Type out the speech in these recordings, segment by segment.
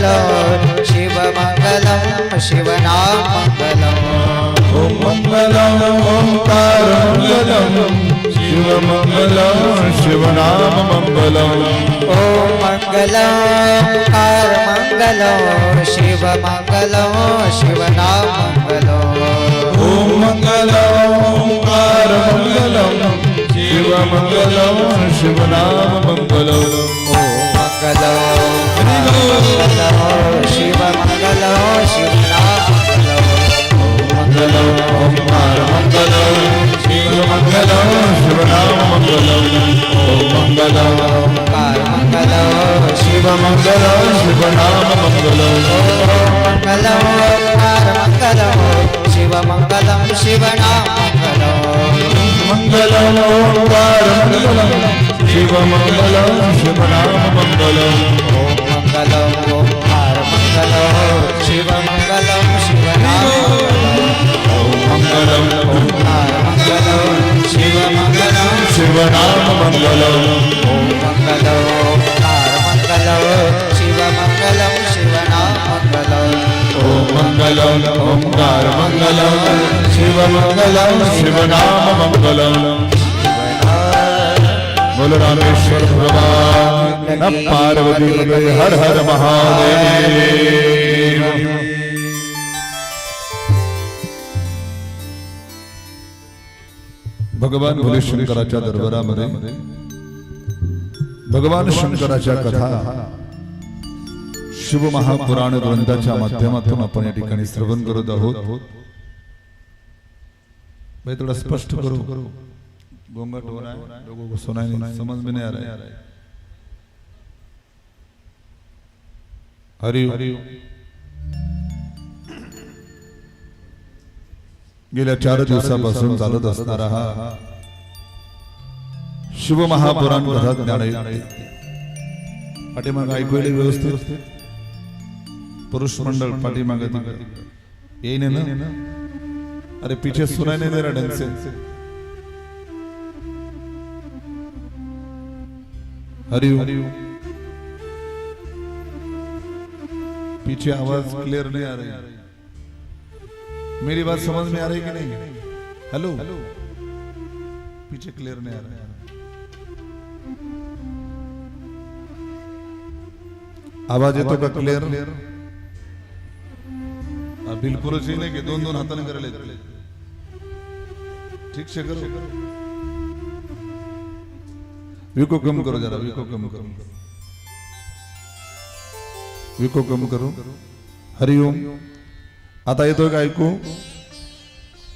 मंगलम शिवमंगलम शिवनामंगलम ॐ मङ्गलम् ओङ्कारमङ्गलम् शिवमङ्गलम् शिवनाममङ्गलम् ॐ मङ्गलम् कार मङ्गलम् शिवमङ्गलम् शिवनामङ्गलम् ॐ मङ्गलम् ओङ्कारमङ्गलम् शिवमङ्गलम् शिवनाममङ्गलम् ॐ ओङ्कारमङ्गलम् शिवमङ्गलम् शिवनाममङ्गलम् ॐ मङ्गलम् कार मङ्गलम् शिवमङ्गलम् शिवनाममङ्गलम् मङ्गलम् कार मङ्गलम् शिवमङ्गलं शिवनामङ्गलम् मङ्गलम् ओङ्कारमङ्गलम् शिवमङ्गलम् शिवनाममङ्गलम् मङ्गलम् ओङ्कार मङ्गलम् शिवमङ्गलं शिवमङ्गलं शिवनाममङ्गलम् मङ्गलम् ओङ्कार मङ्गलं शिवमङ्गलं शिवनामङ्गलम् ॐ मङ्गलम् ओङ्कारमङ्गलम् शिवमङ्गलम् शिवनाममङ्गलम् बोल रामेश्वर भगवान पार्वती हर हर महादेव। भगवान भोले शंकराच्या दरबारामध्ये भगवान शंकराच्या कथा शिवमहापुराण ग्रंथाच्या माध्यमातून आपण या ठिकाणी श्रवण करत आहोत. मैं थोड़ा स्पष्ट करो. गोंगाट हो रहा है लोगों को सुनाई नहीं. समझ में नहीं आ रहा है हरि गेल्या चार दिवसापासून चालत असणारा हा शिवमहापुराण कथा ज्ञान पाठीमाग ऐकू येईल व्यवस्थित? पुरुष मंडल पाठीमागे येईन ना? अरे पीछे सुनाई नहीं ढंग से हरिओम. पीछे आवाज क्लियर नहीं आ रही. मेरी बात समझ में आ रही कि नहीं? हेलो? हेलो? पीछे क्लियर नहीं आ रहा आवाज़ येतो का क्लिअर बिलकुलच ही नाही की दोन दोन हाताने करायला येतं. ठीक से करो। विको कम करो जरा विको कम करो। विको कम करो। हरिओम आता येतोय का ऐकू?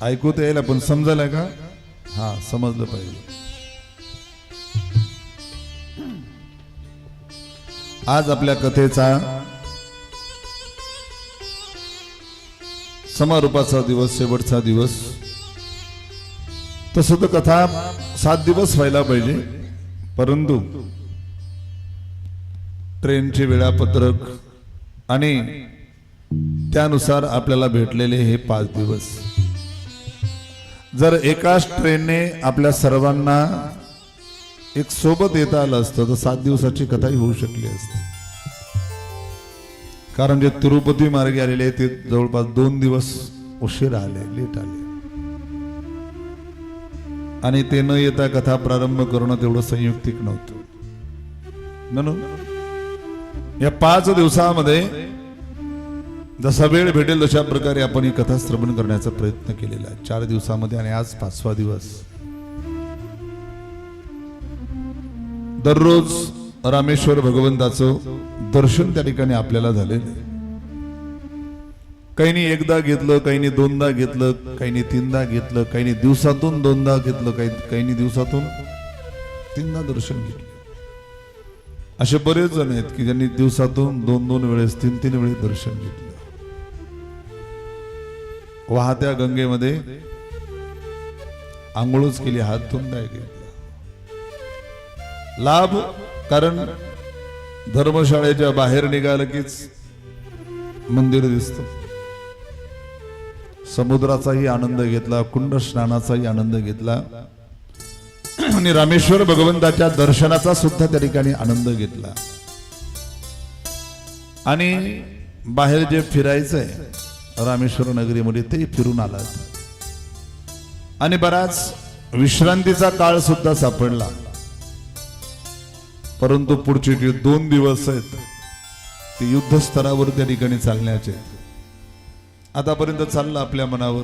ऐकू तर यायला पण समजायला का? हा समजलं पाहिजे. आज आपल्या कथेचा समारोपाचा दिवस शेवटचा दिवस. तसं तर कथा सात दिवस व्हायला पाहिजे. परंतु ट्रेनचे वेळापत्रक आणि त्यानुसार आपल्याला भेटलेले हे पाच दिवस. जर एकाच ट्रेनने आपल्या सर्वांना एक सोबत येता आलं असतं तर सात दिवसाची कथाही होऊ शकली असती. कारण जे तिरुपती मार्गे आलेले ते जवळपास दोन दिवस उशीर आले लेट आले. आणि ते न येता कथा प्रारंभ करणं तेवढं संयुक्तिक नव्हतं. म्हणून या पाच दिवसामध्ये जसा वेळ भेटेल तशा प्रकारे आपण ही कथा श्रवण करण्याचा प्रयत्न केलेला आहे. चार दिवसामध्ये आणि आज पाचवा दिवस. दररोज रामेश्वर भगवंताचं दर्शन त्या ठिकाणी आपल्याला झालेलं आहे. काहींनी एकदा घेतलं काहींनी दोनदा घेतलं काहींनी तीनदा घेतलं काहींनी दिवसातून दोनदा घेतलं काही काहींनी दिवसातून तीनदा दर्शन घेतलं. असे बरेच जण आहेत की ज्यांनी दिवसातून दोन दोन वेळेस तीन तीन वेळेस दर्शन घेतलं. वाहत्या गंगेमध्ये आंघोळच केली हात धुवून नाही घेतला. लाभ कारण धर्मशाळेच्या बाहेर निघालं कीच मंदिर दिसत. समुद्राचाही आनंद घेतला कुंड स्नानाचाही आनंद घेतला. आणि रामेश्वर भगवंताच्या दर्शनाचा सुद्धा त्या ठिकाणी आनंद घेतला. आणि बाहेर जे फिरायचंय रामेश्वर नगरीमध्ये ते फिरून आलात. आणि बराच विश्रांतीचा काळ सुद्धा सापडला. परंतु पुढचे जे दोन दिवस आहेत ते युद्धस्तरावर त्या ठिकाणी चालण्याचे आतापर्यंत चाललं आपल्या मनावर.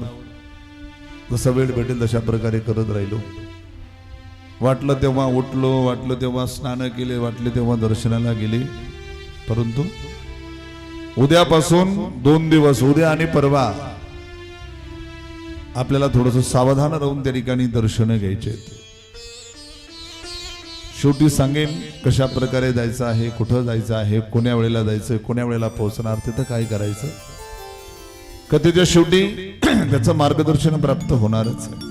जसं वेळ भेटेल तशा प्रकारे करत राहिलो. वाटलं तेव्हा उठलो वाटलं तेव्हा स्नान केले वाटले तेव्हा दर्शनाला गेले. परंतु उद्यापासून दोन दिवस उद्या आणि परवा. आपल्याला थोडस सावधान राहून त्या ठिकाणी दर्शन घ्यायचे शेवटी सांगेन कशा प्रकारे जायचं आहे कुठं जायचं आहे कोण्या वेळेला जायचं कोण्या वेळेला पोहोचणार तिथं काय करायचं. कथेच्या शेवटी त्याचं मार्गदर्शन प्राप्त होणारच आहे.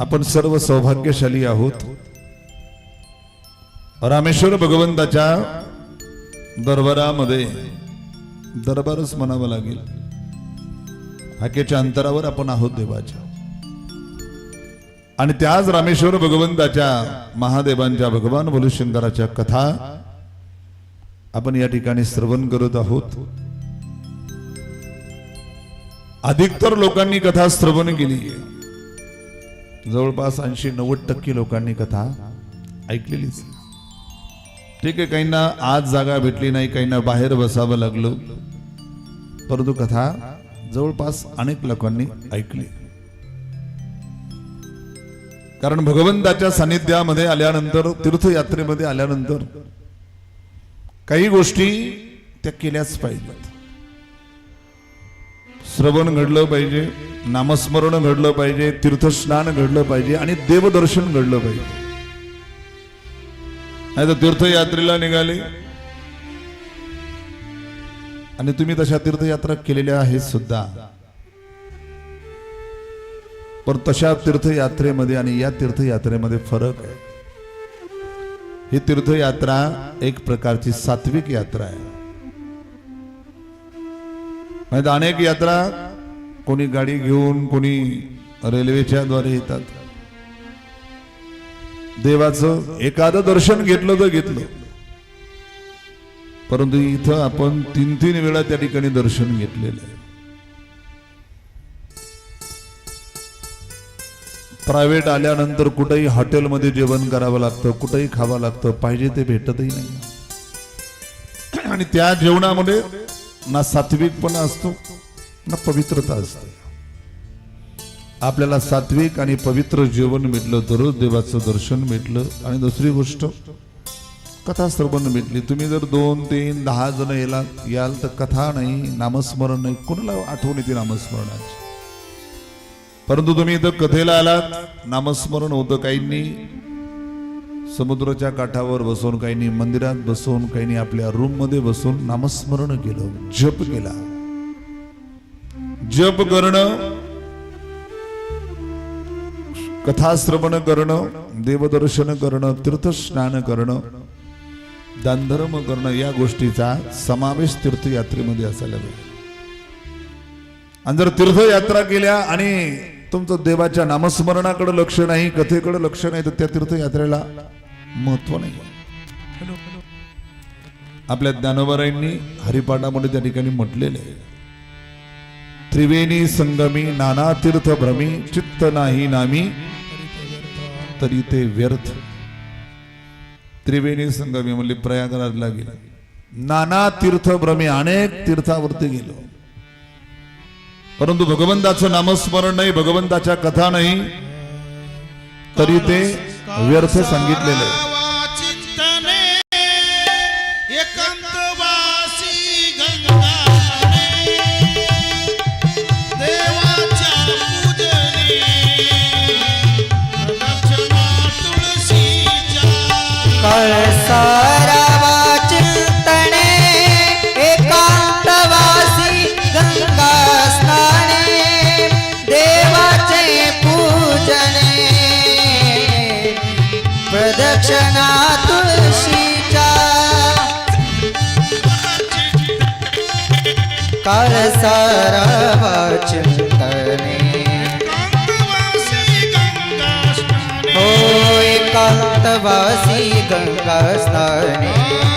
आपण सर्व सौभाग्यशाली आहोत. रामेश्वर भगवंताच्या दरबारामध्ये दरबारच म्हणावं लागेल. हाकेच्या अंतरावर आपण आहोत देवाच्या. आणि त्याच रामेश्वर भगवंताच्या महादेवांच्या भगवान भोलेशंकराच्या कथा आपण या ठिकाणी श्रवण करत आहोत. अधिकतर लोकांनी कथा श्रवण केली जवळपास ऐंशी नव्वद टक्के लोकांनी कथा ऐकलेलीच आहे. ठीक आहे काहींना आज जागा भेटली नाही काहींना बाहेर बसावं लागलं. परंतु कथा जवळपास अनेक लोकांनी ऐकली. कारण भगवंताच्या सानिध्यामध्ये आल्यानंतर तीर्थयात्रेमध्ये आल्यानंतर काही गोष्टी त्या केल्याच पाहिजेत. श्रवण घडलं पाहिजे नामस्मरण घडलं पाहिजे तीर्थस्नान घडलं पाहिजे आणि देवदर्शन घडलं पाहिजे. नाही तर तीर्थयात्रेला निघाले. आणि तुम्ही तशा तीर्थयात्रा केलेल्या आहेत सुद्धा. पण तशा तीर्थयात्रेमध्ये आणि या तीर्थयात्रेमध्ये फरक आहे. ही तीर्थयात्रा एक प्रकारची सात्विक यात्रा आहे. नाही तर अनेक यात्रा कोणी गाडी घेऊन कोणी रेल्वेच्या द्वारे येतात. देवाचं एखादं दर्शन घेतलं तर घेतलं. परंतु इथं आपण तीन तीन वेळा त्या ठिकाणी दर्शन घेतलेलं आहे. प्रायव्हेट आल्यानंतर कुठेही हॉटेलमध्ये जेवण करावं लागतं कुठेही खावं लागतं पाहिजे ते भेटतही नाही. आणि त्या जेवणामध्ये ना सात्विकपणा असतो ना पवित्रता असते. आपल्याला सात्विक आणि पवित्र जेवण भेटलं दररोज देवाचं दर्शन भेटलं आणि दुसरी गोष्ट कथा श्रवण भेटली तुम्ही जर दोन तीन दहा जण याला याल तर कथा नाही नामस्मरण नाही. कोणाला आठवण येते नामस्मरणाची? परंतु तुम्ही इथं कथेला आलात. नामस्मरण होतं काहींनी. समुद्राच्या काठावर बसून काहींनी मंदिरात बसून काहींनी आपल्या रूममध्ये बसून नामस्मरण केलं. जप केला. जप करणं कथाश्रवण करणं देवदर्शन करणं तीर्थस्नान करणं दानधर्म करणं या गोष्टीचा समावेश तीर्थयात्रेमध्ये असायला पाहिजे आणि जर तीर्थयात्रा केल्या आणि तुमचं देवाच्या नामस्मरणाकडे लक्ष नाही कथेकडे लक्ष नाही तर त्या तीर्थयात्रेला महत्त्व नाही आपल्या ज्ञानोबाराईंनी हरिपाठामध्ये त्या ठिकाणी म्हटलेले आहे. त्रिवेणी संगमी नाना तीर्थ भ्रमी चित्त नाही नामी तरी ते व्यर्थ. त्रिवेणी संगमी म्हणजे प्रयागराजला गेला. नाना तीर्थ भ्रमी अनेक तीर्थावरती गेलो. परंतु भगवंताचं नामस्मरण नाही भगवंताच्या कथा नाही तरी ते व्यर्थ सांगितलेलं आहे. चिंतने एकांतवासी गंगा स्नाने हो एकांतवासी गंगा स्नाने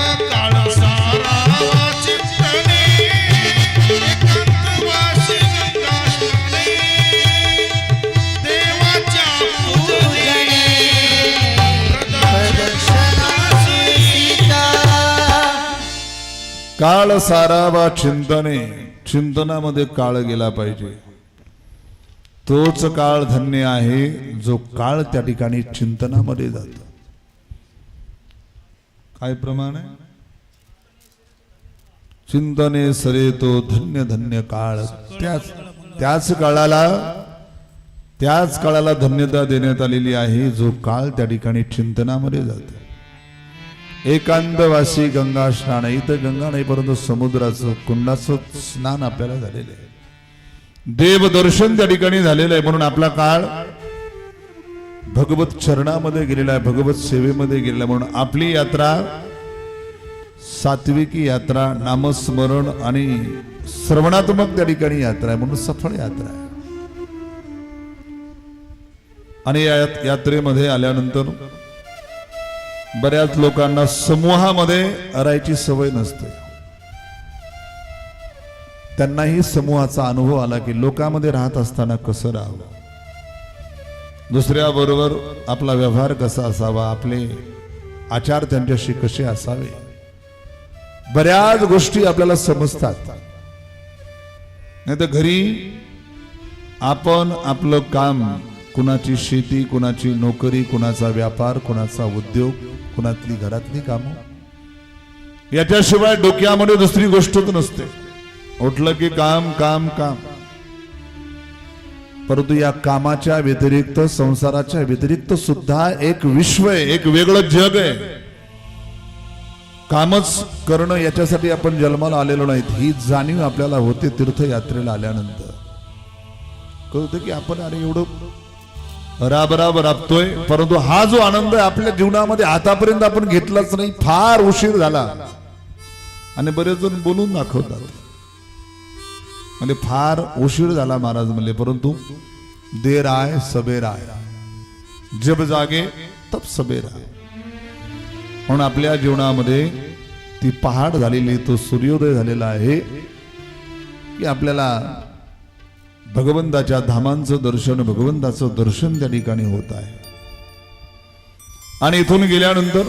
काळ सारावा चिंतने चिंतनामध्ये काळ गेला पाहिजे. तोच काळ धन्य आहे जो काळ त्या ठिकाणी चिंतनामध्ये जातो. काय प्रमाण आहे? चिंतने सरे तो धन्य धन्य काळ. त्याच त्याच काळाला त्याच काळाला धन्यता देण्यात आलेली आहे जो काळ त्या ठिकाणी चिंतनामध्ये जातो. एकांतवासी गंगा स्नान. इथं गंगा नाही परंतु समुद्राचं कुंडाचं स्नान आपल्याला झालेलं आहे. देवदर्शन त्या ठिकाणी झालेलं आहे म्हणून आपला काळ भगवत चरणामध्ये गेलेला आहे भगवत सेवेमध्ये गेलेला आहे म्हणून आपली यात्रा सात्विकी यात्रा नामस्मरण आणि श्रवणात्मक त्या ठिकाणी यात्रा आहे म्हणून सफळ यात्रा आहे. आणि या यात्रेमध्ये आल्यानंतर बऱ्याच लोकांना समूहामध्ये राहायची सवय नसते. त्यांनाही समूहाचा अनुभव आला की लोकांमध्ये राहत असताना कसं राहावं? दुसऱ्या बरोबर आपला व्यवहार कसा असावा? आपले आचार त्यांच्याशी कसे असावे? बऱ्याच गोष्टी आपल्याला समजतात. नाही तर घरी आपण आपलं काम कुणाची शेती कुणाची नोकरी कुणाचा व्यापार कुणाचा उद्योग कुणातली घरातली कामं? याच्याशिवाय डोक्यामध्ये दुसरी गोष्टच नसते. उठलं की काम काम काम. परंतु या कामाच्या व्यतिरिक्त संसाराच्या व्यतिरिक्त सुद्धा एक विश्व आहे एक वेगळं जग आहे. कामच करणं याच्यासाठी आपण जन्माला आलेलो नाहीत. ही जाणीव आपल्याला होते तीर्थयात्रेला आल्यानंतर. कळतं की आपण अरे एवढं राबराब राबतोय परंतु हा जो आनंद आहे आपल्या जीवनामध्ये आतापर्यंत आपण घेतलाच नाही फार उशीर झाला. आणि बरेच जण बोलून दाखवतात. म्हणजे फार उशीर झाला महाराज म्हणले परंतु देर आय सबेर आय. जब जागे तब सबेर आय. म्हणून आपल्या जीवनामध्ये ती पहाड झालेली तो सूर्योदय झालेला आहे की आपल्याला भगवंताच्या धामांचं दर्शन भगवंताचं दर्शन त्या ठिकाणी होत आहे. आणि इथून गेल्यानंतर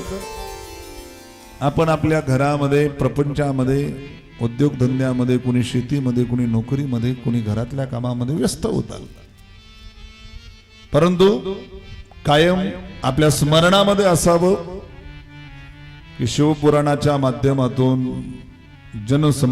आपण आपल्या घरामध्ये प्रपंचामध्ये उद्योगधंद्यामध्ये कुणी शेतीमध्ये कुणी नोकरीमध्ये कुणी घरातल्या कामामध्ये व्यस्त होताल परंतु कायम आपल्या स्मरणामध्ये असावं की शिवपुराणाच्या माध्यमातून जनसंम